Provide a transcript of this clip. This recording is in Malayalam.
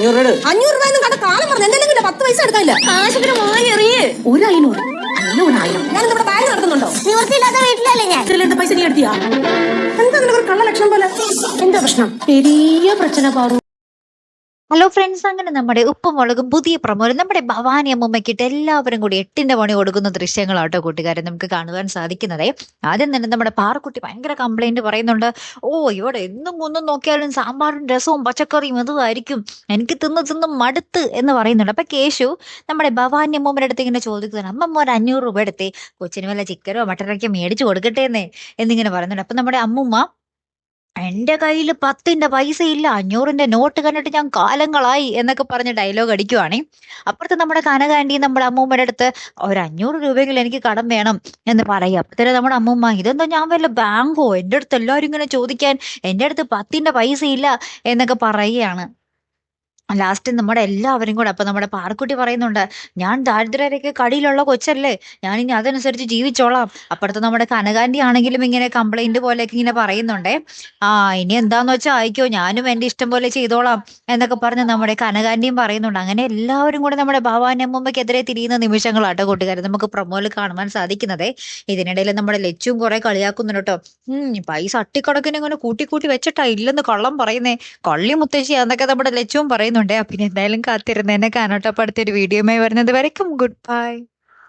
അഞ്ഞൂറ് രൂപ കണ്ട കാലം പറഞ്ഞു എന്റെ കിட்ட പത്ത് പൈസ എടുക്കാനില്ല. ആശുപത്രി വാങ്ങിയറിയേ ഒരു ആയിരം. ഞാൻ നമ്മുടെ ബാങ്ക് നടത്തുന്നുണ്ടോ? നിവർത്തിയില്ലാത്ത വീട്ടിലല്ലേ ഞാൻ? പൈസ നീ എടുത്തിയാ? എന്താ നിനക്ക് കള്ള ലക്ഷണം പോലെ? എന്താ പ്രശ്നം? പെരിയ പ്രശ്നം പാറു. ഹലോ ഫ്രണ്ട്സ് അങ്ങനെ നമ്മുടെ ഉപ്പുമുളകും പുതിയ പ്രമോലും നമ്മുടെ ഭവാനി അമ്മമ്മയ്ക്കിട്ട് എല്ലാവരും കൂടി എട്ടിന്റെ പണി കൊടുക്കുന്ന ദൃശ്യങ്ങളാട്ടോ കൂട്ടുകാരെ നമുക്ക് കാണുവാൻ സാധിക്കുന്നത്. ആദ്യം തന്നെ നമ്മുടെ പാറക്കുട്ടി ഭയങ്കര കംപ്ലൈന്റ് പറയുന്നുണ്ട്. ഓ ഇവിടെ എന്നും ഒന്നും നോക്കിയാലും സാമ്പാറും രസവും പച്ചക്കറിയും ഇതുമായിരിക്കും എനിക്ക് തിന്ന് തിന്ന് മടുത്ത് എന്ന് പറയുന്നുണ്ട്. അപ്പൊ കേശു നമ്മുടെ ഭവാനി അമ്മമ്മയുടെ അടുത്ത് ഇങ്ങനെ ചോദിക്കുന്നുണ്ട്. അമ്മമ്മ ഒരു അഞ്ഞൂറ് രൂപ എടുത്തേ കൊച്ചിന് വല്ല ചിക്കനോ മട്ടനൊക്കെ മേടിച്ചു കൊടുക്കട്ടെ എന്നേ എന്നിങ്ങനെ പറയുന്നുണ്ട്. അപ്പൊ നമ്മുടെ അമ്മുമ്മ എന്റെ കയ്യിൽ പത്തിന്റെ പൈസ ഇല്ല അഞ്ഞൂറിന്റെ നോട്ട് കണ്ടിട്ട് ഞാൻ കാലങ്ങളായി എന്നൊക്കെ പറഞ്ഞ് ഡയലോഗ് അടിക്കുവാണേ. അപ്പുറത്ത് നമ്മുടെ കനകാന്റി നമ്മുടെ അമ്മൂമ്മയുടെ അടുത്ത് ഒരു അഞ്ഞൂറ് രൂപയെങ്കിലും എനിക്ക് കടം വേണം എന്ന് പറയും. അപ്പത്തേനും നമ്മുടെ അമ്മൂമ്മ ഇതെന്താ ഞാൻ വല്ല ബാങ്കോ? എന്റെ അടുത്ത് എല്ലാവരും ഇങ്ങനെ ചോദിക്കാൻ എന്റെ അടുത്ത് പത്തിന്റെ പൈസ ഇല്ല എന്നൊക്കെ പറയുകയാണ്. ലാസ്റ്റ് നമ്മുടെ എല്ലാവരും കൂടെ അപ്പൊ നമ്മുടെ പാറക്കുട്ടി പറയുന്നുണ്ട് ഞാൻ ദാരിദ്ര്യരൊക്കെ കടിയിലുള്ള കൊച്ചല്ലേ? ഞാൻ ഇനി അതനുസരിച്ച് ജീവിച്ചോളാം. അപ്പുറത്ത് നമ്മുടെ കനകാന്റി ആണെങ്കിലും ഇങ്ങനെ കംപ്ലൈന്റ് പോലെയൊക്കെ ഇങ്ങനെ പറയുന്നുണ്ടേ. ആ ഇനി എന്താന്ന് വെച്ചാൽ അയക്കോ ഞാനും എന്റെ ഇഷ്ടം പോലെ ചെയ്തോളാം എന്നൊക്കെ പറഞ്ഞ് നമ്മുടെ കനകാന്റിയും പറയുന്നുണ്ട്. അങ്ങനെ എല്ലാവരും കൂടെ നമ്മുടെ ഭവാനി അമ്മമ്മയ്ക്കെതിരെ തിരിയുന്ന നിമിഷങ്ങളാട്ടോ കൂട്ടുകാരെ നമുക്ക് പ്രൊമോയിൽ കാണുവാൻ സാധിക്കുന്നതേ. ഇതിനിടയിൽ നമ്മുടെ ലച്ചും കുറെ കളിയാക്കുന്നുണ്ട് കേട്ടോ. ഉം പൈസ അട്ടിക്കടക്കിനെ ഇങ്ങനെ കൂട്ടി കൂട്ടി വെച്ചിട്ടാ ഇല്ലെന്ന് കള്ളം പറയുന്നേ. കള്ളി മുത്തശ്ശി എന്നൊക്കെ നമ്മുടെ ലച്ചുവും പറയുന്നുണ്ട് ഇനി എന്തായാലും കാത്തിരുന്നേനെ കാണോട്ടോ അപ്പൊ അടുത്തൊരു വീഡിയോയുമായി വരുന്നത് വരയ്ക്കും ഗുഡ് ബൈ